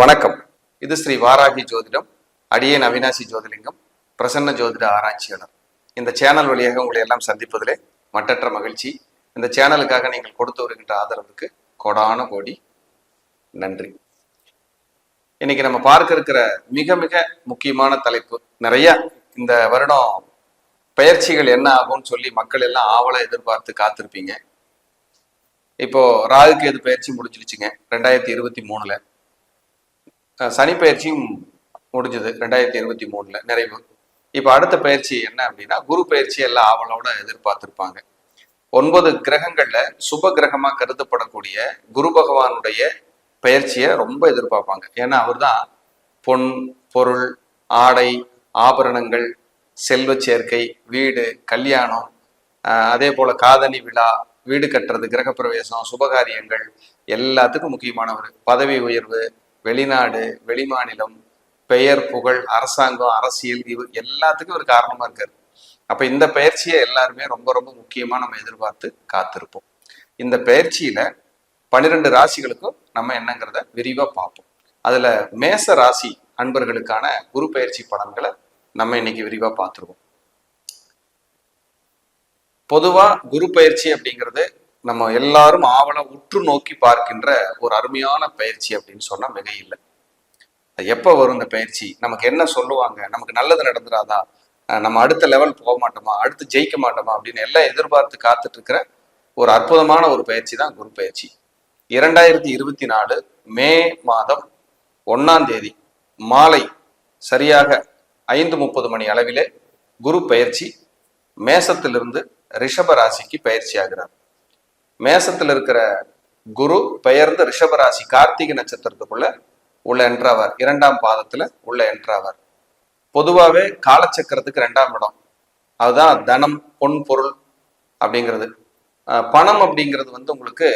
வணக்கம். இது ஸ்ரீ வாராகி ஜோதிடம் அடியேன் அவினாசி ஜோதிலிங்கம் பிரசன்ன ஜோதிட ஆராய்ச்சியாளர். இந்த சேனல் வழியாக உங்களை எல்லாம் சந்திப்பதிலே மட்டற்ற மகிழ்ச்சி. இந்த சேனலுக்காக நீங்கள் கொடுத்து வருகின்ற ஆதரவுக்கு கோடான கோடி நன்றி. இன்னைக்கு நம்ம பார்க்க இருக்கிற மிக மிக முக்கியமான தலைப்பு நிறைய இந்த வருடம் பயிற்சிகள் என்ன ஆகும்னு சொல்லி மக்கள் எல்லாம் ஆவலை எதிர்பார்த்து காத்திருப்பீங்க. இப்போ ராகுக்கு எது பயிற்சி முடிஞ்சிருச்சுங்க ரெண்டாயிரத்தி இருபத்தி மூணுல. சனி பயிற்சியும் முடிஞ்சது ரெண்டாயிரத்தி இருபத்தி மூணுல. நிறைவு. இப்போ அடுத்த பயிற்சி என்ன அப்படின்னா குரு பயிற்சி எல்லாம் ஆவலோட எதிர்பார்த்திருப்பாங்க. ஒன்பது கிரகங்கள்ல சுப கிரகமா கருதப்படக்கூடிய குரு பகவானுடைய பயிற்சியை ரொம்ப எதிர்பார்ப்பாங்க. ஏன்னா அவர்தான் பொன் பொருள் ஆடை ஆபரணங்கள் செல்வ சேர்க்கை வீடு கல்யாணம் அதே போல காதணி விழா வீடு கட்டுறது கிரகப்பிரவேசம் சுபகாரியங்கள் எல்லாத்துக்கும் முக்கியமானவர். பதவி உயர்வு வெளிநாடு வெளிமாநிலம் பெயர் புகழ் அரசாங்கம் அரசியல் இது எல்லாத்துக்கும் ஒரு காரணமா இருக்காரு. அப்ப இந்த பயிற்சியை எல்லாருமே ரொம்ப ரொம்ப முக்கியமா நம்ம எதிர்பார்த்து காத்திருப்போம். இந்த பயிற்சியில பன்னிரெண்டு ராசிகளுக்கும் நம்ம என்னங்கிறத விரிவா பார்ப்போம். அதுல மேச ராசி அன்பர்களுக்கான குரு பயிற்சி பலன்களை நம்ம இன்னைக்கு விரிவா பார்த்துருவோம். பொதுவா குரு பயிற்சி அப்படிங்கிறது நம்ம எல்லாரும் ஆவல உற்று நோக்கி பார்க்கின்ற ஒரு அருமையான பயிற்சி அப்படின்னு சொன்னா மிகையில்லை இல்லை. எப்போ வரும் இந்த பயிற்சி? நமக்கு என்ன சொல்லுவாங்க? நமக்கு நல்லது நடந்துடாதா நம்ம அடுத்த லெவல் போக மாட்டோமா? அடுத்து ஜெயிக்க மாட்டோமா? அப்படின்னு எல்லாம் எதிர்பார்த்து காத்துட்டு இருக்கிற ஒரு அற்புதமான ஒரு பயிற்சி தான் குரு பயிற்சி. இரண்டாயிரத்தி இருபத்தி நாலு மே மாதம் ஒன்னாம் தேதி மாலை சரியாக ஐந்து முப்பது மணி அளவிலே குரு பயிற்சி மேசத்திலிருந்து ரிஷப ராசிக்கு பயிற்சி ஆகிறார். மேசத்தில் இருக்கிற குரு பெயர்ந்து ரிஷபராசி கார்த்திகை நட்சத்திரத்துக்குள்ள உள்ள என்றாவார். இரண்டாம் பாதத்துல உள்ள என்றவர். பொதுவாகவே காலச்சக்கரத்துக்கு ரெண்டாம் இடம். அதுதான் தனம் பொன் பொருள் அப்படிங்கிறது. பணம் அப்படிங்கிறது வந்து உங்களுக்கு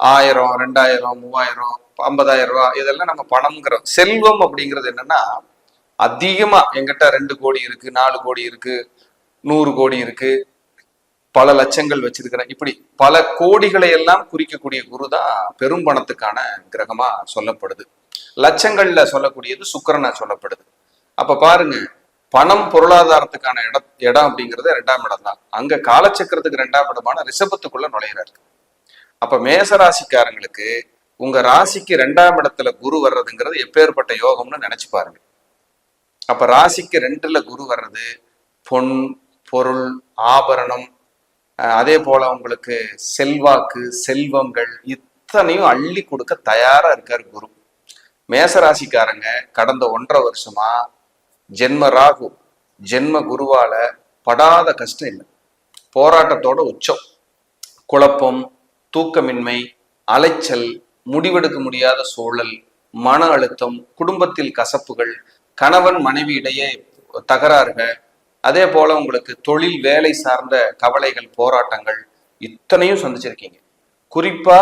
ஆயிரம் ரெண்டாயிரம் மூவாயிரம் ஐம்பதாயிரம் ரூபா இதெல்லாம் நம்ம பணம்ங்கிறோம் செல்வம் அப்படிங்கிறது என்னன்னா அதிகமா எங்கிட்ட ரெண்டு கோடி இருக்கு நாலு கோடி இருக்கு நூறு கோடி இருக்கு பல லட்சங்கள் வச்சிருக்கிறேன் இப்படி பல கோடிகளை எல்லாம் குறிக்கக்கூடிய குரு தான் பெரும் பணத்துக்கான கிரகமா சொல்லப்படுது. லட்சங்கள்ல சொல்லக்கூடியது சுக்கரனா சொல்லப்படுது. அப்ப பாருங்க பணம் பொருளாதாரத்துக்கான இடம் இடம் அப்படிங்கிறது ரெண்டாம் இடம் தான். அங்க காலச்சக்கரத்துக்கு ரெண்டாம் இடமான ரிஷபத்துக்குள்ள நுழையிறாரு. அப்ப மேச ராசிக்காரங்களுக்கு உங்க ராசிக்கு ரெண்டாம் இடத்துல குரு வர்றதுங்கிறது எப்பேற்பட்ட யோகம்னு நினைச்சு பாருங்க. அப்ப ராசிக்கு ரெண்டுல குரு வர்றது பொன் பொருள் ஆபரணம் அதே போல உங்களுக்கு செல்வாக்கு செல்வங்கள் இத்தனையும் அள்ளி கொடுக்க தயாரா இருக்காரு குரு. மேசராசிக்காரங்க கடந்த ஒன்றரை வருஷமா ஜென்ம ராகு ஜென்ம குருவால படாத கஷ்டம் இல்லை. போராட்டத்தோட உச்சம். குழப்பம் தூக்கமின்மை அலைச்சல் முடிவெடுக்க முடியாத சூழல் மன அழுத்தம் குடும்பத்தில் கசப்புகள் கணவன் மனைவி இடையே தகராறுகள் அதே போல உங்களுக்கு தொழில் வேலை சார்ந்த கவலைகள் போராட்டங்கள் இத்தனையும் சந்திச்சிருக்கீங்க. குறிப்பா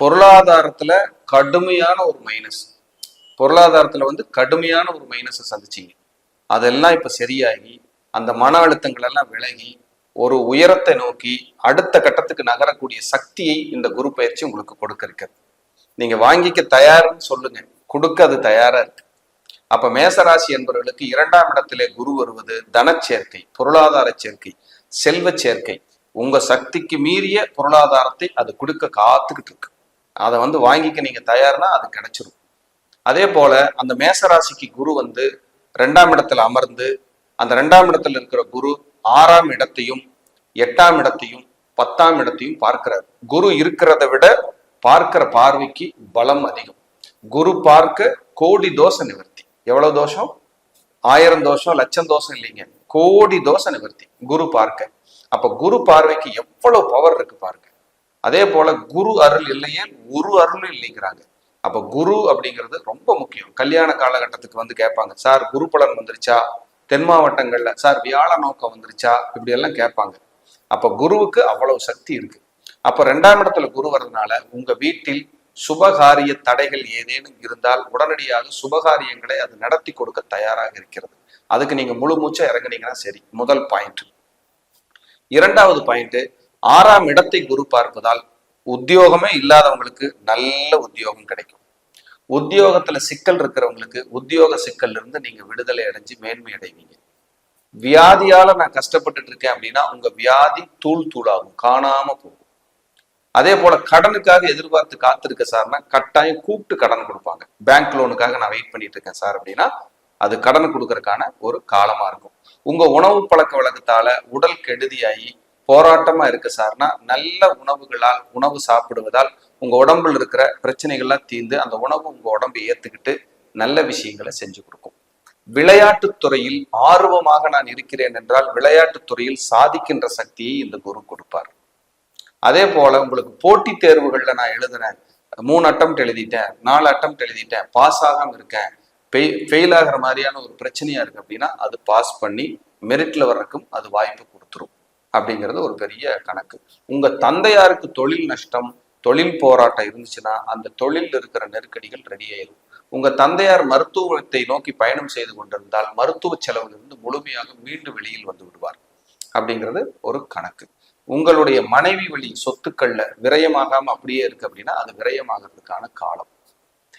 பொருளாதாரத்துல கடுமையான ஒரு மைனஸ் பொருளாதாரத்துல வந்து கடுமையான ஒரு மைனஸை சந்திச்சீங்க. அதெல்லாம் இப்ப சரியாகி அந்த மன அழுத்தங்கள் எல்லாம் விலகி ஒரு உயரத்தை நோக்கி அடுத்த கட்டத்துக்கு நகரக்கூடிய சக்தியை இந்த குரு பயிற்சி உங்களுக்கு கொடுக்க இருக்கிறது நீங்க வாங்கிக்க தயாருன்னு சொல்லுங்க. கொடுக்க அது தயாரா இருக்கு. அப்ப மேசராசி என்பவர்களுக்கு இரண்டாம் இடத்திலே குரு வருவது தனச்சேர்க்கை பொருளாதார சேர்க்கை செல்வ சேர்க்கை. உங்க சக்திக்கு மீறிய பொருளாதாரத்தை அது கொடுக்க காத்துக்கிட்டு இருக்கு. அதை வந்து வாங்கிக்க நீங்க தயார்னா அது கிடைச்சிரும். அதே போல அந்த மேசராசிக்கு குரு வந்து ரெண்டாம் இடத்துல அமர்ந்து அந்த ரெண்டாம் இடத்துல இருக்கிற குரு ஆறாம் இடத்தையும் எட்டாம் இடத்தையும் பத்தாம் இடத்தையும் பார்க்கிறார். குரு இருக்கிறத விட பார்க்கிற பார்வைக்கு பலம் அதிகம். குரு பார்க்க கோடி தோஷ நிவர்த்தி. எவ்வளவு தோஷம்? ஆயிரம் தோஷம் லட்சம் தோஷம் இல்லைங்க. கோடி தோஷ நிவர்த்தி. குரு பார்க்க. அப்ப குரு பார்வைக்கு எவ்வளவு பவர் இருக்கு பாருங்க. அதே போல குரு அருள் இல்லையே ஒரு அருளும் இல்லைங்கிறாங்க. அப்ப குரு அப்படிங்கிறது ரொம்ப முக்கியம். கல்யாண காலகட்டத்துக்கு வந்து கேட்பாங்க. சார் குரு பலன் வந்துருச்சா? தென் மாவட்டங்கள்ல. சார் வியாழ நோக்கம் வந்துருச்சா? இப்படி எல்லாம் கேட்பாங்க. அப்ப குருவுக்கு அவ்வளவு சக்தி இருக்கு. அப்ப ரெண்டாம் இடத்துல குரு வர்றதுனால உங்க வீட்டில் சுபகாரிய தடைகள் ஏதேனும் இருந்தால் உடனடியாக சுபகாரியங்களை அது நடத்தி கொடுக்க தயாராக இருக்கிறது. அதுக்கு நீங்க முழு மூச்சா இறங்குனீங்கன்னா சரி முதல் பாயிண்ட் இரண்டாவது பாயிண்ட் ஆறாம் இடத்தை குரு பார்ப்பதால் உத்தியோகமே இல்லாதவங்களுக்கு நல்ல உத்தியோகம் கிடைக்கும். உத்தியோகத்துல சிக்கல் இருக்கிறவங்களுக்கு உத்தியோக சிக்கல்ல இருந்து நீங்க விடுதலை அடைஞ்சு மேன்மை அடைவீங்க. வியாதியால நான் கஷ்டப்பட்டுட்டு இருக்கேன் அப்படின்னா உங்க வியாதி தூள் தூளாகும் காணாம போகும். அதே போல கடனுக்காக எதிர்பார்த்து காத்திருக்க சார்னா கட்டாயம் கூப்பிட்டு கடன் கொடுப்பாங்க. பேங்க் லோனுக்காக நான் வெயிட் பண்ணிட்டு இருக்கேன் சார் அப்படின்னா அது கடன் கொடுக்கறதுக்கான ஒரு காலமா இருக்கும். உங்க உணவு பழக்க வழக்கத்தால உடல் கெடுதியாகி போராட்டமா இருக்கு சார்னா நல்ல உணவுகளால் உணவு சாப்பிடுவதால் உங்க உடம்புல இருக்கிற பிரச்சனைகள்லாம் தீர்ந்து அந்த உணவு உங்க உடம்பை ஏத்துக்கிட்டு நல்ல விஷயங்களை செஞ்சு கொடுக்கும். விளையாட்டுத் துறையில் ஆர்வமாக நான் இருக்கிறேன் என்றால் விளையாட்டுத் துறையில் சாதிக்கின்ற சக்தியை இந்த குரு கொடுப்பார். அதே போல உங்களுக்கு போட்டித் தேர்வுகளில் நான் எழுதுறேன். மூணு அட்டம் எழுதிட்டேன் நாலு அட்டம் எழுதிட்டேன் பாஸ் ஆகாம இருக்கேன். ஃபெயில் ஆகிற மாதிரியான ஒரு பிரச்சனையா இருக்கு அப்படின்னா அது பாஸ் பண்ணி மெரிட்ல வர்றதுக்கும் அது வாய்ப்பு கொடுத்துரும். அப்படிங்கிறது ஒரு பெரிய கணக்கு. உங்க தந்தையாருக்கு தொழில் நஷ்டம் தொழில் போராட்டம் இருந்துச்சுன்னா அந்த தொழில் இருக்கிற நெருக்கடிகள் ரெடி ஆயிடும் உங்க தந்தையார் மருத்துவத்தை நோக்கி பயணம் செய்து கொண்டிருந்தால் மருத்துவ செலவிலிருந்து முழுமையாக மீண்டு வெளியில் வந்து விடுவார். அப்படிங்கிறது ஒரு கணக்கு. உங்களுடைய மனைவி வழி சொத்துக்கள்ல விரயமாகாம அப்படியே இருக்கு அப்படின்னா அது விரயமாகிறதுக்கான காலம்.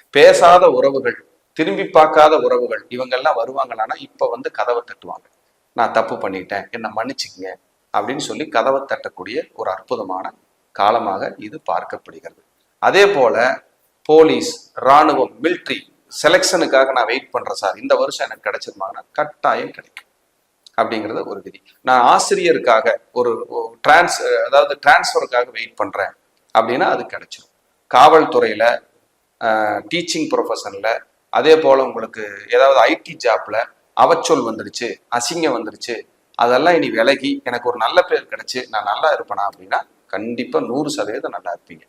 பேசாத உறவுகள் திரும்பி பார்க்காத உறவுகள் இவங்கெல்லாம் வருவாங்களான்னா இப்ப வந்து கதவை தட்டுவாங்க. நான் தப்பு பண்ணிட்டேன் என்னை மன்னிச்சுக்கங்க அப்படின்னு சொல்லி கதவை தட்டக்கூடிய ஒரு அற்புதமான காலமாக இது பார்க்கப்படுகிறது. அதே போல போலீஸ் ராணுவம் மிலிட்ரி செலெக்ஷனுக்காக நான் வெயிட் பண்றேன் சார். இந்த வருஷம் எனக்கு கிடைச்சிருமாங்கன்னா கட்டாயம் கிடைக்கும். அப்படிங்கிறது ஒரு விதி. நான் ஆசிரியருக்காக ஒரு டிரான்ஸ் அதாவது டிரான்ஸ்ஃபருக்காக வெயிட் பண்ணுறேன் அப்படின்னா அது கிடைச்சிடும் காவல்துறையில் டீச்சிங் ப்ரொஃபஷனில் அதே போல் உங்களுக்கு ஏதாவது ஐடி ஜாப்பில் அவச்சொல் வந்துடுச்சு அசிங்கம் வந்துடுச்சு அதெல்லாம் இனி விலகி எனக்கு ஒரு நல்ல பேர் கிடைச்சி நான் நல்லா இருப்பேனா அப்படின்னா கண்டிப்பாக நூறு சதவீதம் நல்லா இருப்பீங்க.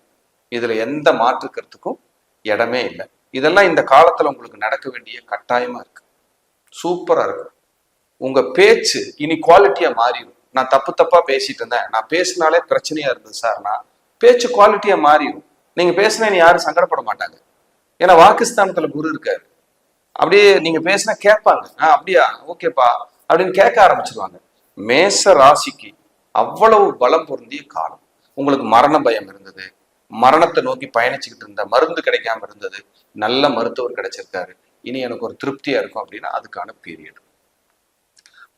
இதில் எந்த மாற்று கருத்துக்கும் இடமே இல்லை. இதெல்லாம் இந்த காலத்தில் உங்களுக்கு நடக்க வேண்டிய கட்டாயமாக இருக்குது சூப்பராக இருக்கும் உங்க பேச்சு இனி குவாலிட்டியா மாறிடும் நான் தப்பு தப்பா பேசிட்டு இருந்தேன். நான் பேசினாலே பிரச்சனையா இருந்தது சார்னா பேச்சு குவாலிட்டியா மாறிடும் நீங்க பேசினா இனி யாரும் சங்கடப்பட மாட்டாங்க. ஏன்னா வாக்குஸ்தானத்துல குரு இருக்காரு. அப்படியே நீங்க பேசினா கேட்பாங்க. ஆஹ் அப்படியா? ஓகேப்பா. அப்படின்னு கேட்க ஆரம்பிச்சிருவாங்க. மேச ராசிக்கு அவ்வளவு பலம் பொருந்திய காலம். உங்களுக்கு மரண பயம் இருந்தது. மரணத்தை நோக்கி பயணிச்சுக்கிட்டு இருந்த மருந்து கிடைக்காம இருந்தது. நல்ல மருத்துவர் கிடைச்சிருக்காரு. இனி எனக்கு ஒரு திருப்தியா இருக்கும் அப்படின்னா அதுக்கான பீரியட்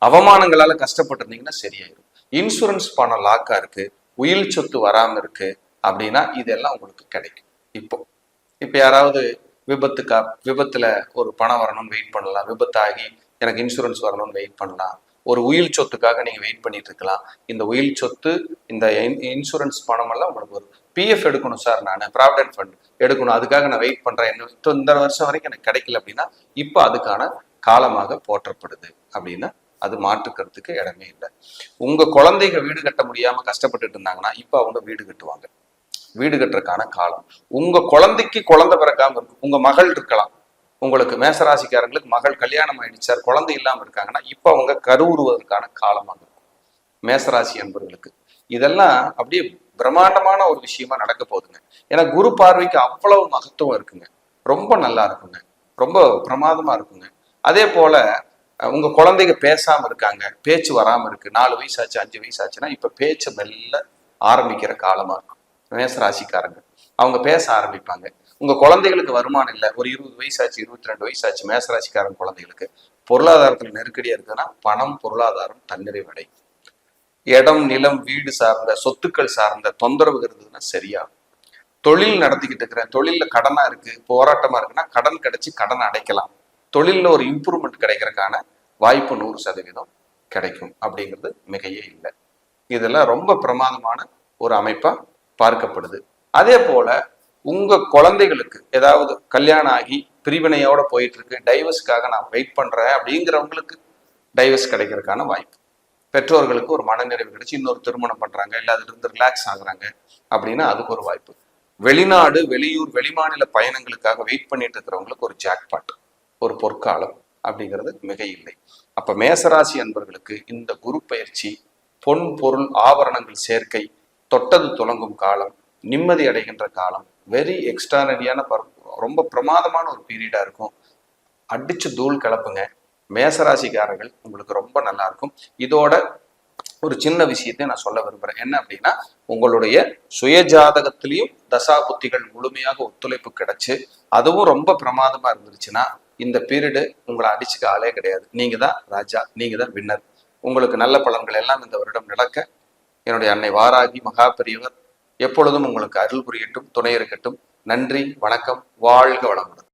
அவமானங்களால கஷ்டப்பட்டிருந்தீங்கன்னா சரியாயிடும் சரியாயிரும். இன்சூரன்ஸ் பணம் லாக்கா இருக்கு உயிர் சொத்து வராம இருக்கு அப்படின்னா இதெல்லாம் உங்களுக்கு கிடைக்கும். இப்போ இப்போ யாராவது விபத்துக்கா விபத்துல ஒரு பணம் வரணும்னு வெயிட் பண்ணலாம் விபத்தாகி எனக்கு இன்சூரன்ஸ் வரணும்னு வெயிட் பண்ணலாம் ஒரு உயிர் சொத்துக்காக நீங்க வெயிட் பண்ணிட்டு இருக்கலாம். இந்த உயிர் சொத்து இந்த இன்சூரன்ஸ் பணம் எல்லாம் உங்களுக்கு வரும். பிஎஃப் எடுக்கணும் சார் நான் ப்ராவிடென்ட் ஃபண்ட் எடுக்கணும். அதுக்காக நான் வெயிட் பண்றேன். என்ன இந்த வருஷம் வரைக்கும் எனக்கு கிடைக்கல அப்படின்னா இப்போ அதுக்கான காலமாக போற்றப்படுது அப்படின்னா அது மாற்றுக்கிறதுக்கு இடமே இல்லை. உங்க குழந்தைங்க வீடு கட்ட முடியாம கஷ்டப்பட்டுட்டு இருந்தாங்கன்னா இப்போ அவங்க வீடு கட்டுவாங்க. வீடு கட்டுறதுக்கான காலம். உங்க குழந்தைக்கு குழந்தை பிறக்காம இருக்கும் உங்க மகள் இருக்கலாம். உங்களுக்கு மேசராசிக்காரங்களுக்கு மகள் கல்யாணம் ஆயிடுச்சு சார் குழந்தை இல்லாம இருக்காங்கன்னா இப்போ அவங்க கருவுறுவதற்கான காலமாக இருக்கும். மேசராசி என்பவர்களுக்கு இதெல்லாம் அப்படியே பிரம்மாண்டமான ஒரு விஷயமா நடக்க போகுதுங்க. ஏன்னா குரு பார்வைக்கு அவ்வளவு மகத்துவம் இருக்குங்க. ரொம்ப நல்லா இருக்குங்க. ரொம்ப பிரமாதமா இருக்குங்க. அதே போல உங்க குழந்தைங்க பேசாம இருக்காங்க பேச்சு வராம இருக்கு. நாலு வயசு ஆச்சு அஞ்சு வயசு ஆச்சுன்னா இப்ப பேச்சை மெல்ல ஆரம்பிக்கிற காலமா இருக்கும். மேசராசிக்காரங்க அவங்க பேச ஆரம்பிப்பாங்க. உங்க குழந்தைகளுக்கு வருமானம் இல்லை. ஒரு இருபது வயசாச்சு இருபத்தி ரெண்டு வயசாச்சு மேசராசிக்காரன் குழந்தைகளுக்கு பொருளாதாரத்துல நெருக்கடியா இருக்குன்னா பணம் பொருளாதாரம் தன்னிறைவடை இடம் நிலம் வீடு சார்ந்த சொத்துக்கள் சார்ந்த தொந்தரவு இருந்ததுன்னா சரியா தொழில் நடத்திக்கிட்டு இருக்கிறேன். தொழில்ல கடனா இருக்கு. போராட்டமா இருக்குன்னா கடன் கிடைச்சு கடன் அடைக்கலாம். தொழிலில் ஒரு இம்ப்ரூவ்மெண்ட் கிடைக்கிறதுக்கான வாய்ப்பு நூறு சதவீதம் கிடைக்கும் அப்படிங்கிறது மிகையே இல்லை. இதெல்லாம் ரொம்ப பிரமாதமான ஒரு அமைப்பாக பார்க்கப்படுது. அதே போல் உங்கள் குழந்தைகளுக்கு ஏதாவது கல்யாணம் ஆகி பிரிவினையோட போயிட்டு இருக்கு டைவர்ஸ்க்காக நான் வெயிட் பண்ணுறேன் அப்படிங்கிறவங்களுக்கு டைவர்ஸ் கிடைக்கிறதுக்கான வாய்ப்பு. பெற்றோர்களுக்கு ஒரு மனநிறைவு கிடைச்சி இன்னொரு திருமணம் பண்ணுறாங்க இல்லை அதுலேருந்து ரிலாக்ஸ் ஆகுறாங்க அப்படின்னா அதுக்கு ஒரு வாய்ப்பு. வெளிநாடு வெளியூர் வெளிமாநில பயணங்களுக்காக வெயிட் பண்ணிட்டு இருக்கிறவங்களுக்கு ஒரு ஜாக்பாட் ஒரு பொற்காலம் அப்படிங்கிறது மிக இல்லை அப்ப மேசராசி அன்பர்களுக்கு இந்த குரு பயிற்சி பொன் பொருள் ஆபரணங்கள் சேர்க்கை தொட்டது துலங்கும் காலம் நிம்மதி அடைகின்ற காலம் வெரி எக்ஸ்ட்ரானரியான ரொம்ப பிரமாதமான ஒரு பீரியடா இருக்கும். அடிச்சு தூள் கிளப்புங்க மேசராசிக்காரர்கள் உங்களுக்கு ரொம்ப நல்லா இருக்கும். இதோட ஒரு சின்ன விஷயத்தை நான் சொல்ல விரும்புறேன். என்ன அப்படின்னா உங்களுடைய சுயஜாதகத்திலையும் தசா புத்திகள் முழுமையாக ஒத்துழைப்பு கிடைச்சு அதுவும் ரொம்ப பிரமாதமா இருந்துருச்சுன்னா இந்த பீரியடு உங்களை அடிச்சுக்க ஆளே கிடையாது. நீங்க தான் ராஜா நீங்க தான் வின்னர் உங்களுக்கு நல்ல பலன்கள் எல்லாம் இந்த வருடம் நடக்க என்னுடைய அன்னை வாராகி மகா பெரியவர் எப்பொழுதும் உங்களுக்கு அருள் புரியட்டும் துணை இருக்கட்டும். நன்றி வணக்கம் வாழ்க வளமுடன்.